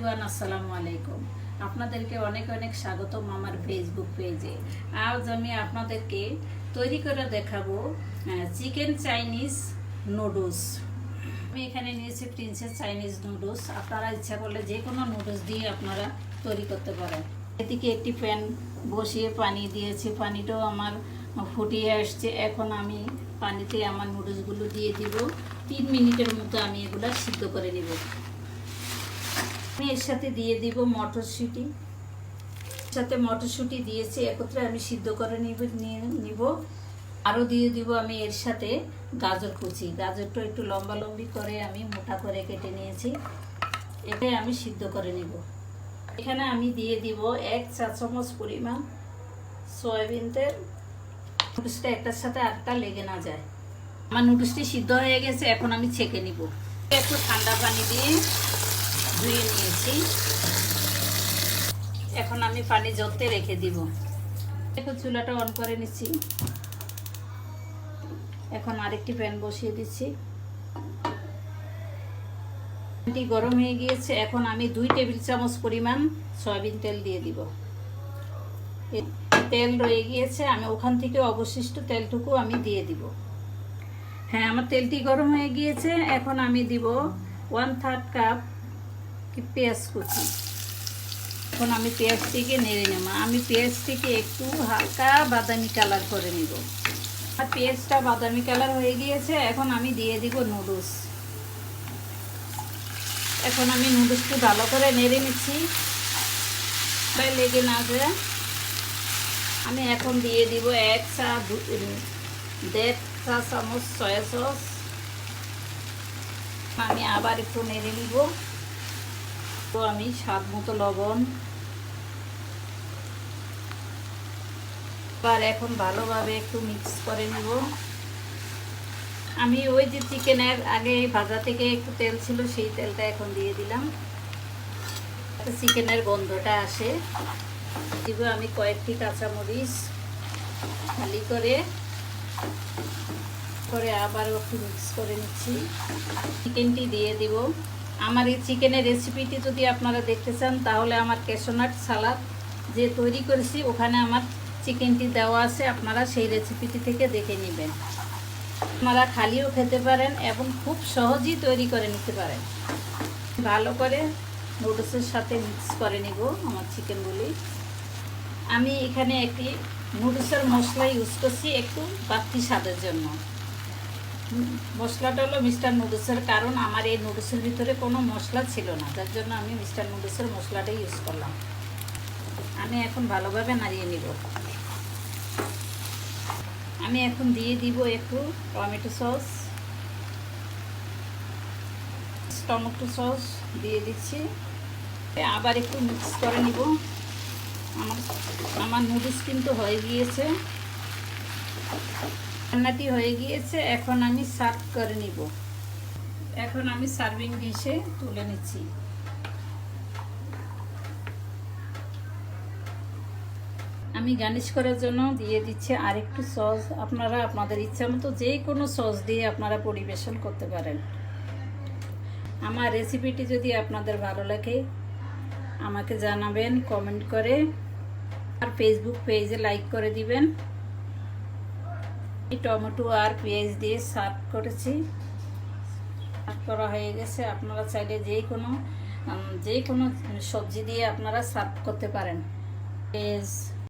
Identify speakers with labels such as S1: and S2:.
S1: Everyone, আসসালামু আলাইকুম। আপনাদেরকে অনেক অনেক স্বাগতম আমার ফেসবুক পেজে আজ আমি আপনাদেরকে তৈরি করে দেখাবো চিকেন চাইনিজ নুডলস আমি এখানে নিয়েছি প্রিন্সেস চাইনিজ নুডলস আপনারা ইচ্ছা করলে যে কোনো নুডলস দিয়ে আপনারা তৈরি করতে পারেন। এদিকে একটি প্যান বসিয়ে পানি দিয়েছি। পানিটাও আমার ফুটিয়ে আসছে। এখন আমি পানিতে আমার নুডলসগুলো দিয়ে দিব। তিন মিনিটের মতো আমি এগুলো সিদ্ধ করে নেব। আমি এর সাথে দিয়ে দিব মটরশুঁটি। সাথে মটরশুঁটি দিয়েছি, একত্রে আমি সিদ্ধ করে নিব নিব। আরও দিয়ে দিব আমি এর সাথে গাজর কুচি। গাজরটা একটু লম্বা লম্বি করে আমি মোটা করে কেটে নিয়েছি। এটাই আমি সিদ্ধ করে নিব। এখানে আমি দিয়ে দিব এক চা চামচ পরিমাণ সয়াবিন তেল। নুডলসটা একটার সাথে আটটা লেগে না যায়। আমার নুডলসটি সিদ্ধ হয়ে গেছে, এখন আমি ছেঁকে নিব। একটু ঠান্ডা পানি দিয়ে ধুয়ে নিয়েছি। এখন আমি পানি জলতে রেখে দিব। এখন চুলাটা অন করে নিচ্ছি। এখন আরেকটি প্যান বসিয়ে দিচ্ছি। প্যানটি গরম হয়ে গিয়েছে। এখন আমি দুই টেবিল চামচ পরিমাণ সয়াবিন তেল দিয়ে দিব। তেল রয়ে গিয়েছে। আমি ওখান থেকে অবশিষ্ট তেলটুকু আমি দিয়ে দিব। হ্যাঁ আমার তেলটি গরম হয়ে গিয়েছে। এখন আমি দিব ওয়ান থার্ড কাপ কি পেঁয়াজ কুচি এখন আমি পেঁয়াজটিকে নেড়ে নেব। আমি পেঁয়াজটিকে একটু হালকা বাদামি কালার করে নিব। আর পেঁয়াজটা বাদামি কালার হয়ে গিয়েছে, এখন আমি দিয়ে দিব নুডলস। এখন আমি নুডলসটি ভালো করে নেড়ে নিচ্ছি। লেগে না যায়। আমি এখন দিয়ে দিব এক চা দেড় চা চামচ সয়া সস। আমি আবার একটু নেড়ে নিব। তো আমি স্বাদ মতো লবণ। এবার এখন ভালোভাবে একটু মিক্স করে নেব। আমি ওই যে চিকেনের আগে ভাজা থেকে একটু তেল ছিল, সেই তেলটা এখন দিয়ে দিলাম। চিকেনের গন্ধটা আসে। দিব আমি কয়েকটি কাঁচামরিচ খালি করে। করে আবার একটু মিক্স করে নিচ্ছি। চিকেনটি দিয়ে দিব। আমার এই চিকেনের রেসিপিটি যদি আপনারা দেখতে চান, তাহলে আমার ক্যাশোনাট সালাদ যে তৈরি করেছি, ওখানে আমার চিকেনটি দেওয়া আছে, আপনারা সেই রেসিপিটি থেকে দেখে নেবেন। আপনারা খালিও খেতে পারেন এবং খুব সহজেই তৈরি করে নিতে পারেন। ভালো করে নুডলসের সাথে মিক্স করে নিব আমার চিকেনগুলি। আমি এখানে একটি নুডলসের মশলা ইউজ করছি একটু বাড়তি স্বাদের জন্য। মশলাটা হলো মিস্টার নুডলসের, কারণ আমার এই নুডলসের ভিতরে কোনো মশলা ছিল না, যার জন্য আমি মিস্টার নুডলসের মশলাটাই ইউজ করলাম। আমি এখন ভালোভাবে নাড়িয়ে নিব। আমি এখন দিয়ে দিব একটু টমেটো সস। টমেটো সস দিয়ে দিচ্ছি। আবার একটু মিক্স করে নিব। আমার আমার নুডলস কিন্তু হয়ে গিয়েছে। রান্নাটি হয়ে গিয়েছে, এখন আমি সার্ভ করে নিব। এখন আমি সার্ভিং ডিশে তুলে নিচ্ছি। আমি গার্নিশ করার জন্য দিয়ে দিচ্ছি আরেকটু সস। আপনারা আপনাদের ইচ্ছা মতো যে কোনো সস দিয়ে আপনারা পরিবেশন করতে পারেন। আমার রেসিপিটি যদি আপনাদের ভালো লাগে, আমাকে জানাবেন, কমেন্ট করে। আর ফেসবুক পেজে লাইক করে দিবেন। টমেটো আর পেঁয়াজ দিয়ে সার্ভ করেছি। সার্ভ করা হয়ে গেছে। আপনারা চাইলে যে কোনো যে কোনো সবজি দিয়ে আপনারা সার্ভ করতে পারেন। পেঁয়াজ